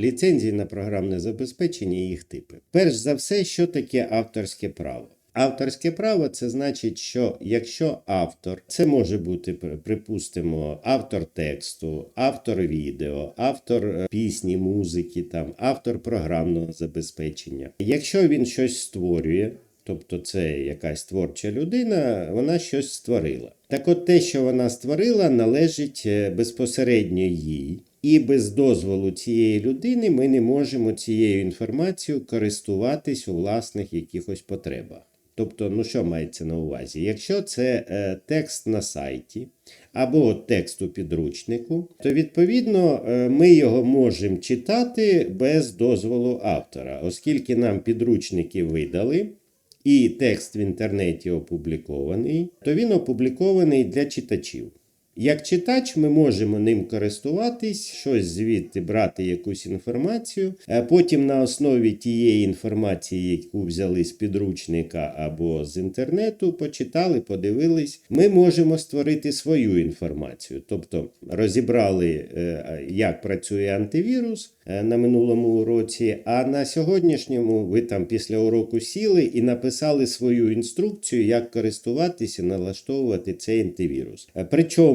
Ліцензії на програмне забезпечення і їх типи. Перш за все, що таке авторське право? Авторське право це значить, що якщо автор, це може бути, припустимо, автор тексту, автор відео, автор е, пісні, музики, там, автор програмного забезпечення. Якщо він щось створює, тобто це якась творча людина, вона щось створила. Так от те, що вона створила, належить е, безпосередньо їй. І без дозволу цієї людини ми не можемо цією інформацією користуватись у власних якихось потребах. Тобто, ну що мається на увазі? Якщо це е, текст на сайті або текст у підручнику, то відповідно е, ми його можемо читати без дозволу автора, оскільки нам підручники видали. І текст в інтернеті опублікований, то він опублікований для читачів. Як читач, ми можемо ним користуватись, щось звідти брати якусь інформацію. Потім на основі тієї інформації, яку взяли з підручника або з інтернету, почитали, подивились. Ми можемо створити свою інформацію. Тобто розібрали, е, як працює антивірус е, на минулому уроці. А на сьогоднішньому ви там після уроку сіли і написали свою інструкцію, як користуватися, налаштовувати цей антивірус. Е,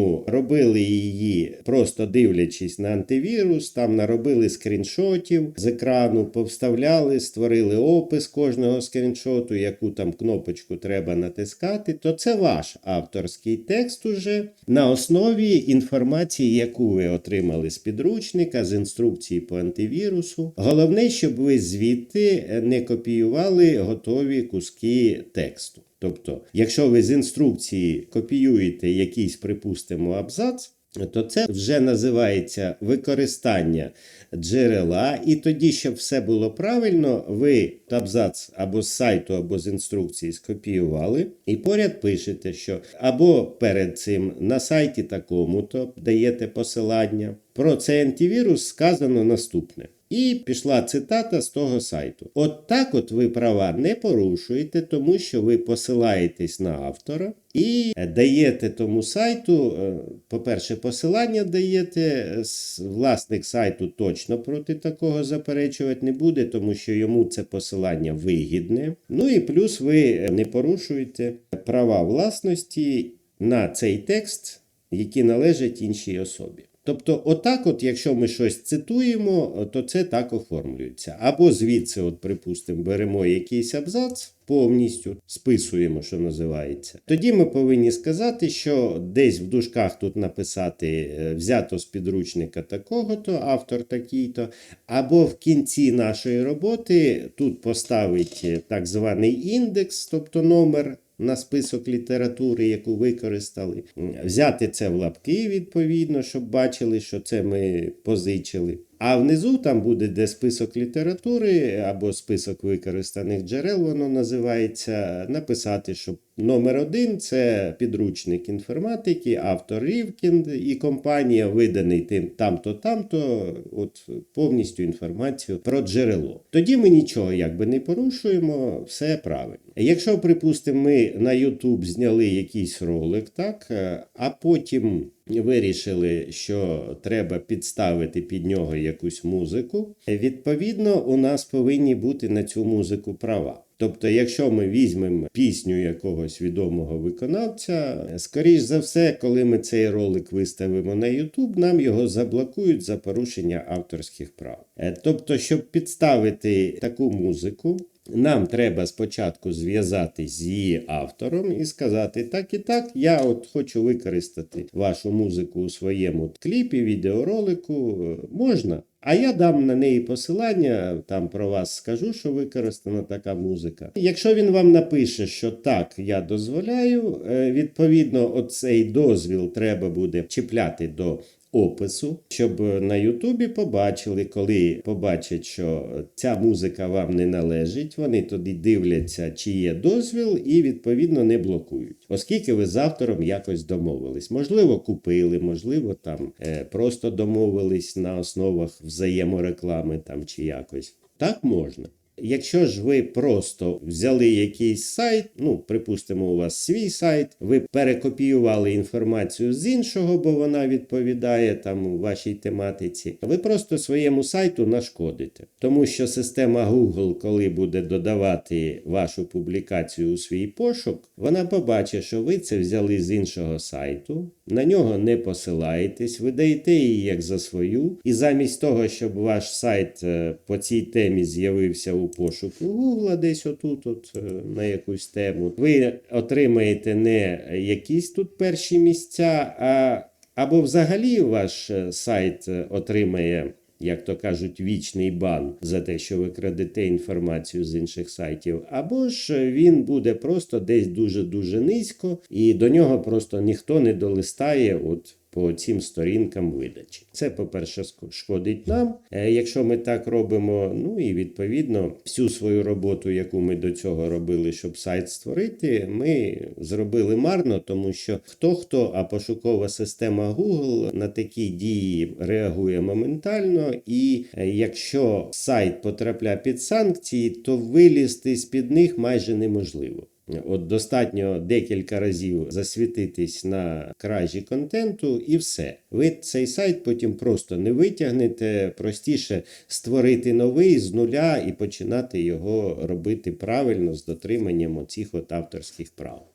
Причому робили її просто дивлячись на антивірус, там наробили скріншотів з екрану, повставляли, створили опис кожного скріншоту, яку там кнопочку треба натискати. То це ваш авторський текст уже на основі інформації, яку ви отримали з підручника, з інструкції по антивірусу. Головне, щоб ви звідти не копіювали готові куски тексту. Тобто, якщо ви з інструкції копіюєте якийсь, припустимо, абзац, то це вже називається використання джерела, і тоді, щоб все було правильно, ви абзац або з сайту, або з інструкції скопіювали, і поряд пишете, що або перед цим на сайті такому-то даєте посилання. Про цей антивірус сказано наступне. І пішла цитата з того сайту. От так от ви права не порушуєте, тому що ви посилаєтесь на автора і е, даєте тому сайту, е, по-перше, посилання даєте, е, власник сайту точно проти такого заперечувати не буде, тому що йому це посилання вигідне. Ну і плюс ви не порушуєте права власності на цей текст, які належать іншій особі. Тобто, отак, от, якщо ми щось цитуємо, то це так оформлюється. Або звідси, от, припустимо, беремо якийсь абзац, повністю списуємо, що називається. Тоді ми повинні сказати, що десь в дужках тут написати е, взято з підручника такого-то, автор такий-то, або в кінці нашої роботи тут поставить е, так званий індекс, тобто номер на список літератури, яку використали, взяти це в лапки, відповідно, щоб бачили, що це ми позичили. А внизу там буде де список літератури або список використаних джерел, воно називається. Написати, що номер один це підручник інформатики, автор Рівкінд і компанія, виданий тим там-то, там-то, от повністю інформацію про джерело. Тоді ми нічого якби не порушуємо, все правильно. Якщо, припустимо, ми на YouTube зняли якийсь ролик, так, а потім вирішили, що треба підставити під нього якусь музику. Відповідно, у нас повинні бути на цю музику права. Тобто, якщо ми візьмемо пісню якогось відомого виконавця, скоріш за все, коли ми цей ролик виставимо на YouTube, нам його заблокують за порушення авторських прав. Е, Тобто, щоб підставити таку музику, нам треба спочатку зв'язатись з її автором і сказати: так і так, я от хочу використати вашу музику у своєму кліпі, відеоролику. Можна? А я дам на неї посилання, там про вас скажу, що використана така музика. Якщо він вам напише, що так, я дозволяю, е, відповідно, оцей дозвіл треба буде чіпляти до опису, щоб на Ютубі побачили, коли побачать, що ця музика вам не належить, вони тоді дивляться, чи є дозвіл, і відповідно не блокують, оскільки ви з автором якось домовились. Можливо, купили, можливо, там е, просто домовились на основах взаємореклами там чи якось. Так можна. Якщо ж ви просто взяли якийсь сайт, ну припустимо, у вас свій сайт, ви перекопіювали інформацію з іншого, бо вона відповідає там вашій тематиці, ви просто своєму сайту нашкодите. Тому що система Google, коли буде додавати вашу публікацію у свій пошук, вона побачить, що ви це взяли з іншого сайту, на нього не посилаєтесь, ви даєте її як за свою, і замість того, щоб ваш сайт е, по цій темі з'явився у пошуку Google, десь отут, от е, на якусь тему, ви отримаєте не якісь тут перші місця, а або взагалі ваш е, сайт е, отримає. Як то кажуть, вічний бан за те, що ви крадете інформацію з інших сайтів, або ж він буде просто десь дуже дуже низько, і до нього просто ніхто не долистає. От по цим сторінкам видачі. Це, по-перше, шкодить нам. Е, Якщо ми так робимо, ну і відповідно всю свою роботу, яку ми до цього робили, щоб сайт створити, ми зробили марно, тому що хто хто, а пошукова система Google на такі дії реагує моментально. І е, якщо сайт потрапляє під санкції, то вилізти з під них майже неможливо. От достатньо декілька разів засвітитись на кражі контенту, і все. Ви цей сайт потім просто не витягнете. Простіше створити новий з нуля і починати його робити правильно з дотриманням оцих от авторських прав.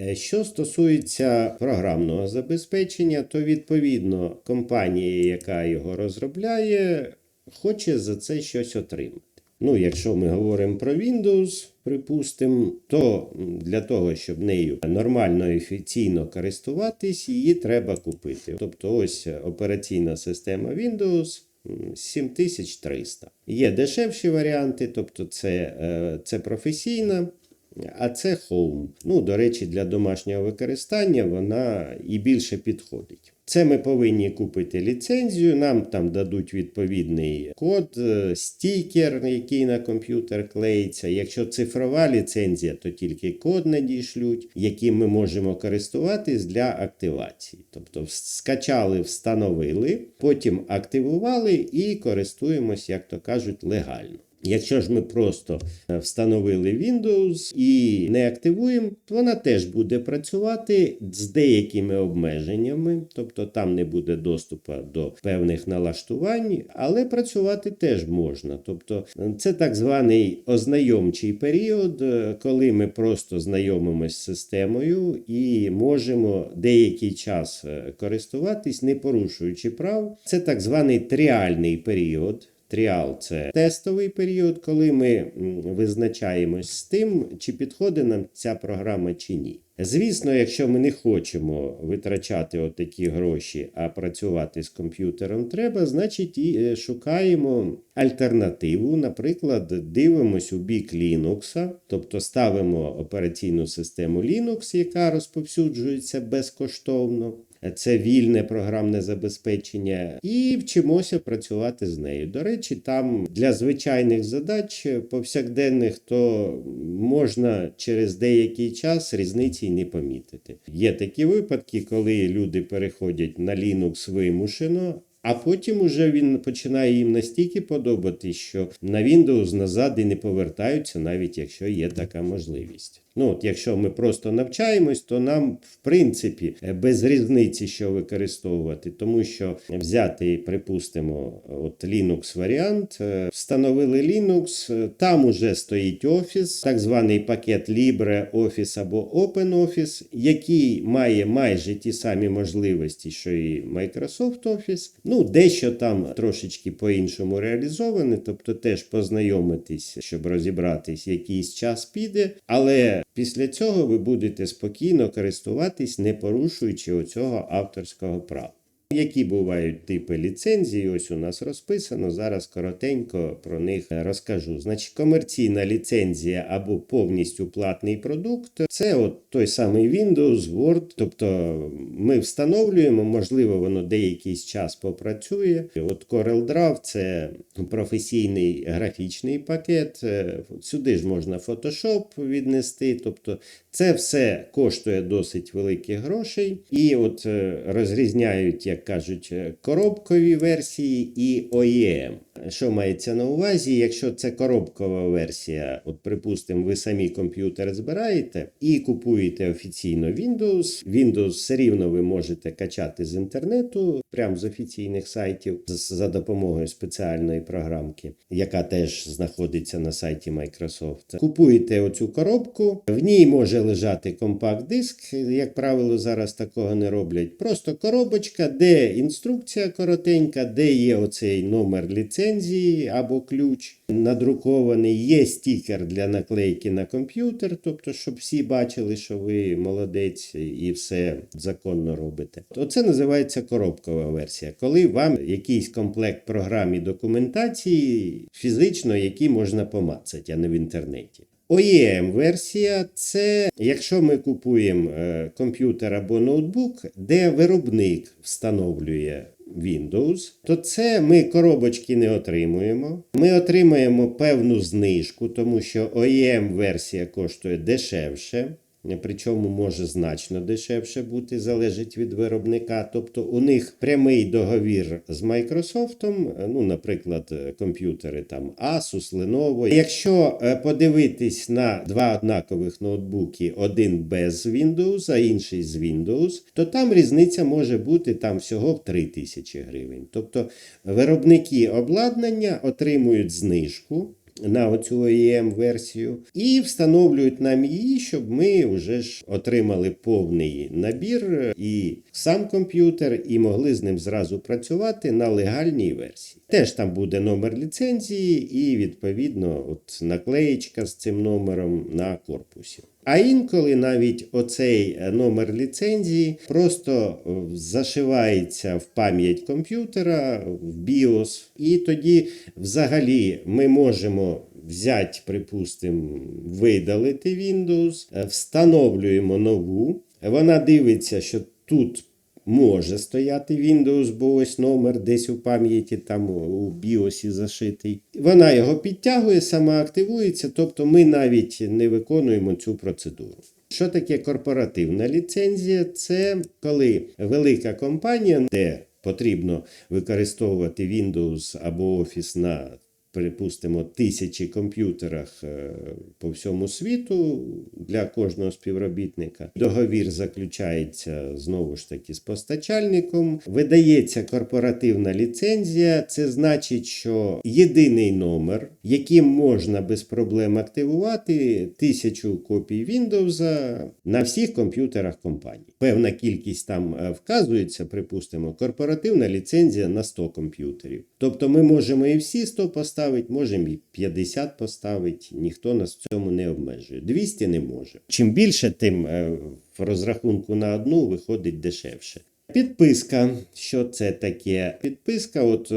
Е, Що стосується програмного забезпечення, то відповідно компанія, яка його розробляє, хоче за це щось отримати. Ну, якщо ми говоримо про Windows, припустимо, то для того, щоб нею нормально і офіційно користуватись, її треба купити. Тобто, ось операційна система Windows. 7300. Є дешевші варіанти, тобто це, е, це професійна, а це Home. Ну, до речі, для домашнього використання вона і більше підходить. Це ми повинні купити ліцензію, нам там дадуть відповідний код, е, стікер, який на комп'ютер клеїться. Якщо цифрова ліцензія, то тільки код надішлють, яким ми можемо користуватись для активації. Тобто скачали, встановили, потім активували і користуємось, як то кажуть, легально. Якщо ж ми просто е, встановили Windows і не активуємо, то вона теж буде працювати з деякими обмеженнями, тобто там не буде доступу до певних налаштувань, але працювати теж можна. Тобто е, це так званий ознайомчий період, е, коли ми просто знайомимось з системою і можемо деякий час користуватись, не порушуючи прав. Це так званий тріальний період. Тріал це тестовий період, коли ми визначаємось з тим, чи підходить нам ця програма чи ні. Звісно, якщо ми не хочемо витрачати отакі гроші, а працювати з комп'ютером треба, значить і е, шукаємо альтернативу. Наприклад, дивимось у бік Linux, тобто ставимо операційну систему Linux, яка розповсюджується безкоштовно. Це вільне програмне забезпечення, і вчимося працювати з нею. До речі, там для звичайних задач повсякденних то можна через деякий час різниці й не помітити. Є такі випадки, коли люди переходять на Linux вимушено. А потім уже він починає їм настільки подобатись, що на Windows назад і не повертаються, навіть якщо є така можливість. Ну, от якщо ми просто навчаємось, то нам, в принципі, без різниці, що використовувати, тому що взяти, припустимо, от Linux варіант, е, встановили Linux, е, там уже стоїть офіс, так званий пакет Libre Office або OpenOffice, який має майже ті самі можливості, що і Microsoft Office. Ну, дещо там трошечки по-іншому реалізоване, тобто теж познайомитись, щоб розібратись, якийсь час піде, але після цього ви будете спокійно користуватись, не порушуючи оцього авторського права. Які бувають типи ліцензій? Ось у нас розписано. Зараз коротенько про них розкажу. Значить, комерційна ліцензія або повністю платний продукт це от той самий Windows, Word. Тобто ми встановлюємо, можливо, воно деякий час попрацює. От CorelDRAW – це професійний графічний пакет. Е, Сюди ж можна Photoshop віднести. Тобто це все коштує досить великих грошей, і от е, розрізняють як як кажуть, е, коробкові версії і OEM. Що мається на увазі? Якщо це коробкова версія, от припустимо, ви самі комп'ютер збираєте і купуєте офіційно Windows. Windows все рівно ви можете качати з інтернету, прямо з офіційних сайтів, за допомогою спеціальної програмки, яка теж знаходиться на сайті Microsoft. Купуєте оцю коробку, в ній може лежати компакт-диск. Як правило, зараз такого не роблять. Просто коробочка, де інструкція коротенька, де є оцей номер ліцензії або ключ надрукований. Є стікер для наклейки на комп'ютер, тобто, щоб всі бачили, що ви молодець і все законно робите. Оце називається коробкова версія, коли вам якийсь комплект програм і документації фізично, які можна помацати, а не в інтернеті. OEM-версія це якщо ми купуємо е, комп'ютер або ноутбук, де виробник встановлює Windows, то це ми коробочки не отримуємо. Ми отримаємо певну знижку, тому що OEM-версія коштує дешевше. Причому може значно дешевше бути, залежить від виробника. Тобто у них прямий договір з Microsoft, ну, наприклад, е, комп'ютери там Asus, Lenovo. Якщо е, подивитись на два однакових ноутбуки, один без Windows, а інший з Windows, то там різниця може бути там всього в 3000 гривень. Тобто виробники обладнання отримують знижку на оцю OEM версію і встановлюють нам її, щоб ми вже ж отримали повний набір і сам комп'ютер, і могли з ним зразу працювати на легальній версії. Теж там буде номер ліцензії, і відповідно от наклеєчка з цим номером на корпусі. А інколи навіть оцей е, номер ліцензії просто е, зашивається в пам'ять комп'ютера, в BIOS, і тоді взагалі ми можемо взяти, припустимо, видалити Windows, е, встановлюємо нову. Вона дивиться, що тут може стояти Windows, бо ось номер десь у пам'яті, там у BIOS зашитий. Вона його підтягує, сама активується, тобто ми навіть не виконуємо цю процедуру. Що таке корпоративна ліцензія? Це коли велика компанія, де потрібно використовувати Windows або Office на припустимо, тисячі комп'ютерах е, по всьому світу для кожного співробітника. Договір заключається знову ж таки з постачальником. Видається корпоративна ліцензія. Це значить, що єдиний номер, яким можна без проблем активувати тисячу копій Windows на всіх комп'ютерах компанії. Певна кількість там е, вказується, припустимо, корпоративна ліцензія на 100 комп'ютерів. Тобто ми можемо і всі 100 поставити, можемо і 50 поставити, ніхто нас в цьому не обмежує. 200 не може. Чим більше, тим е, в розрахунку на одну виходить дешевше. Підписка. Що це таке? Підписка, от е,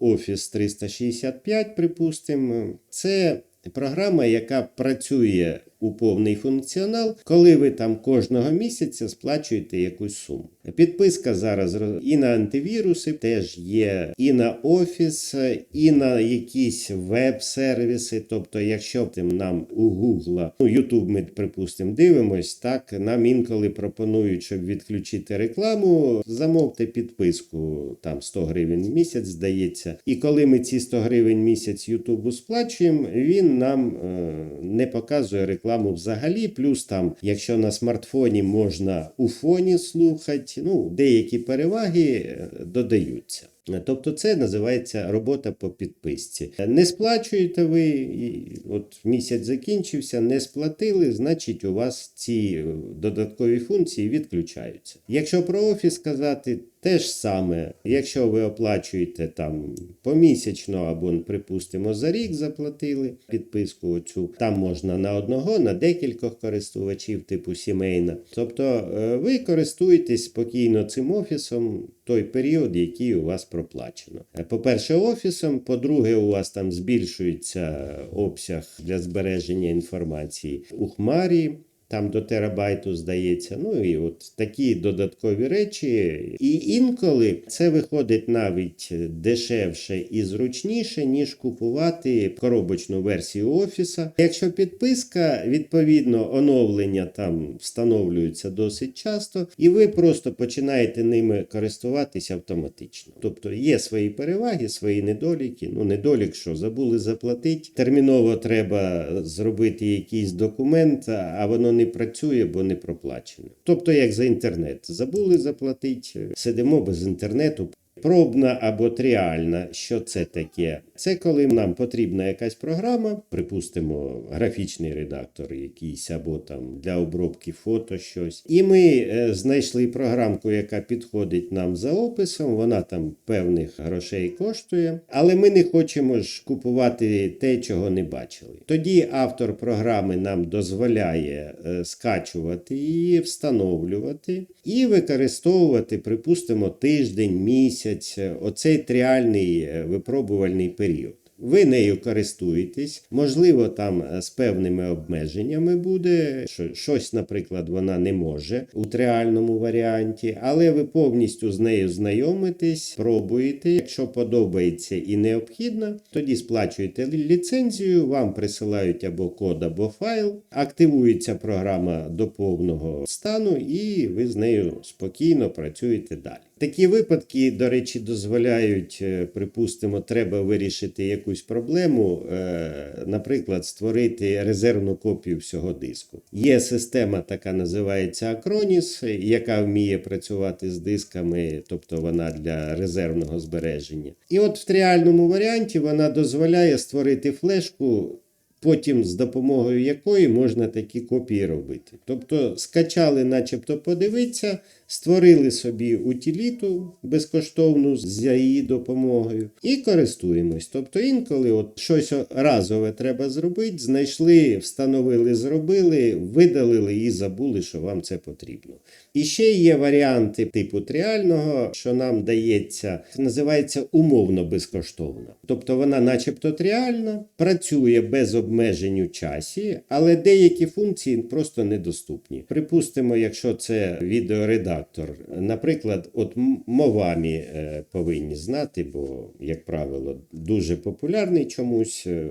Office 365, припустимо, це програма, яка працює у повний функціонал, коли ви там кожного місяця сплачуєте якусь суму. Підписка зараз і на антивіруси теж є, і на офіс, і на якісь веб-сервіси. Тобто, якщо тим нам у Google, ну YouTube ми припустимо, дивимось, так нам інколи пропонують, щоб відключити рекламу, замовте підписку там 100 гривень в місяць, здається. І коли ми ці 100 гривень в місяць YouTube сплачуємо, він нам е, не показує рекламу взагалі. Плюс там, якщо на смартфоні можна у фоні слухати, ну деякі переваги е, додаються. Тобто це називається робота по підписці. Не сплачуєте ви, і от місяць закінчився, не сплатили, значить у вас ці е, додаткові функції відключаються. Якщо про офіс сказати, те ж саме, якщо ви оплачуєте там помісячно або, припустимо, за рік заплатили підписку оцю, там можна на одного, на декількох користувачів, типу сімейна. Тобто е, ви користуєтесь спокійно цим офісом той період, який у вас проплачено. Е, По-перше, офісом, по-друге, у вас там збільшується обсяг для збереження інформації у хмарі. Там до терабайту здається. Ну і от такі додаткові речі. І інколи це виходить навіть дешевше і зручніше, ніж купувати коробочну версію офіса. Якщо підписка, відповідно, оновлення там встановлюються досить часто, і ви просто починаєте ними користуватися автоматично. Тобто є свої переваги, свої недоліки. Ну, недолік, що забули заплатити, терміново треба зробити якийсь документ, а воно не працює, бо не проплачено. Тобто, як за інтернет, забули заплатити, сидимо без інтернету. Пробна або тріальна, що це таке? Це коли нам потрібна якась програма, припустимо, графічний редактор якийсь, або там для обробки фото щось. І ми е, знайшли програмку, яка підходить нам за описом, вона там певних грошей коштує, але ми не хочемо ж купувати те, чого не бачили. Тоді автор програми нам дозволяє е, скачувати її, встановлювати і використовувати, припустимо, тиждень, місяць, е, оцей тріальний е, випробувальний період. Ви нею користуєтесь, можливо, там е, з певними обмеженнями буде. що Щось, наприклад, вона не може у тріальному варіанті, але ви повністю з нею знайомитесь, пробуєте. Якщо подобається і необхідно, тоді сплачуєте ліцензію, вам присилають або код, або файл, активується програма до повного стану, і ви з нею спокійно працюєте далі. Такі випадки, до речі, дозволяють, е, припустимо, треба вирішити якусь проблему, е, наприклад, створити резервну копію всього диску. Є система, така називається Acronis, яка вміє працювати з дисками, тобто вона для резервного збереження. І от в тріальному варіанті вона дозволяє створити флешку. Потім з допомогою якої можна такі копії робити. Тобто скачали, начебто, подивитися, створили собі утиліту безкоштовну за її допомогою і користуємось. Тобто інколи от щось разове треба зробити, знайшли, встановили, зробили, видалили і забули, що вам це потрібно. І ще є варіанти типу тріального, що нам дається, називається умовно безкоштовно. Тобто вона, начебто, тріальна, працює без обмежень у часі, але деякі функції просто недоступні. Припустимо, якщо це відеоредактор, наприклад, от мовамі е, повинні знати, бо, як правило, дуже популярний чомусь, е,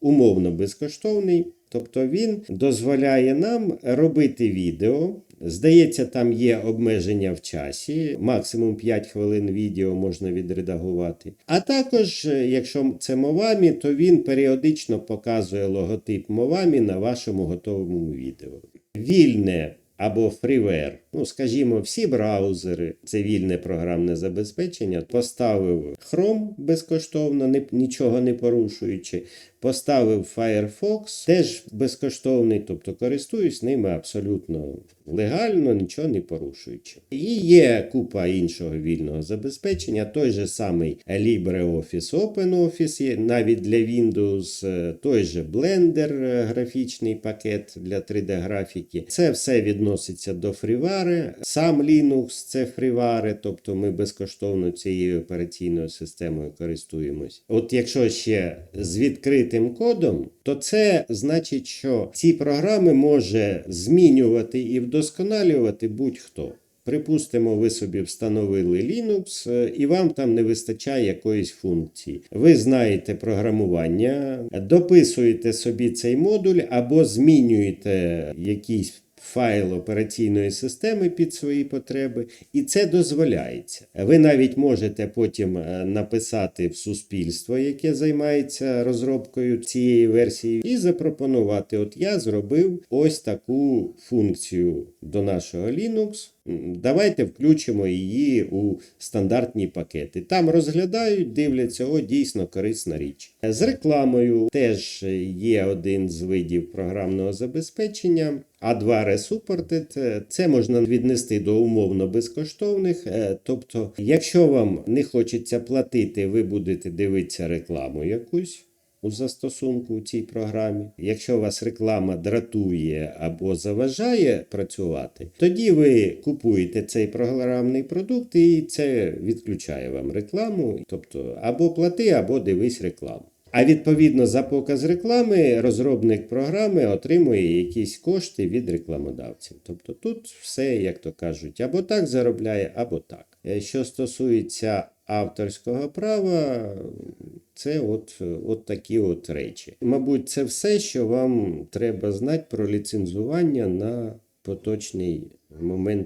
умовно безкоштовний. Тобто він дозволяє нам робити відео. Здається, там є обмеження в часі, максимум 5 хвилин відео можна відредагувати. А також, е, якщо це мовами, то він періодично показує логотип мовами на вашому готовому відео. Вільне або фрівер, ну скажімо, всі браузери, це вільне програмне забезпечення, поставив Chrome безкоштовно, нічого не порушуючи, поставив Firefox, теж безкоштовний, тобто користуюсь ними абсолютно легально, нічого не порушуючи. І є купа іншого вільного забезпечення, той же самий LibreOffice OpenOffice, є навіть для Windows, е, той же Blender, е, графічний пакет для 3D-графіки. Це все відноситься до фрівари. Сам Linux це фрівари, тобто ми безкоштовно цією операційною системою користуємось. От якщо ще з відкритим кодом, то це значить, що ці програми може змінювати і вдосконалювати будь-хто. Припустимо, ви собі встановили Linux, е, і вам там не вистачає якоїсь функції. Ви знаєте програмування, дописуєте собі цей модуль або змінюєте якийсь файл операційної системи під свої потреби, і це дозволяється. Ви навіть можете потім е, написати в суспільство, яке займається розробкою цієї версії, і запропонувати: от я зробив ось таку функцію до нашого Linux. Давайте включимо її у стандартні пакети. Там розглядають, дивляться, о, дійсно корисна річ. З рекламою теж є один з видів програмного забезпечення. А2 Resupported – це можна віднести до умовно безкоштовних. Е, Тобто, якщо вам не хочеться платити, ви будете дивитися рекламу якусь у застосунку у цій програмі. Якщо вас реклама дратує або заважає працювати, тоді ви купуєте цей програмний продукт і це відключає вам рекламу. Тобто або плати, або дивись рекламу. А відповідно за показ реклами розробник програми отримує якісь кошти від рекламодавців. Тобто тут все, як то кажуть, або так заробляє, або так. Е, Що стосується авторського права, це от, от такі от речі. Мабуть, це все, що вам треба знати про ліцензування на поточний момент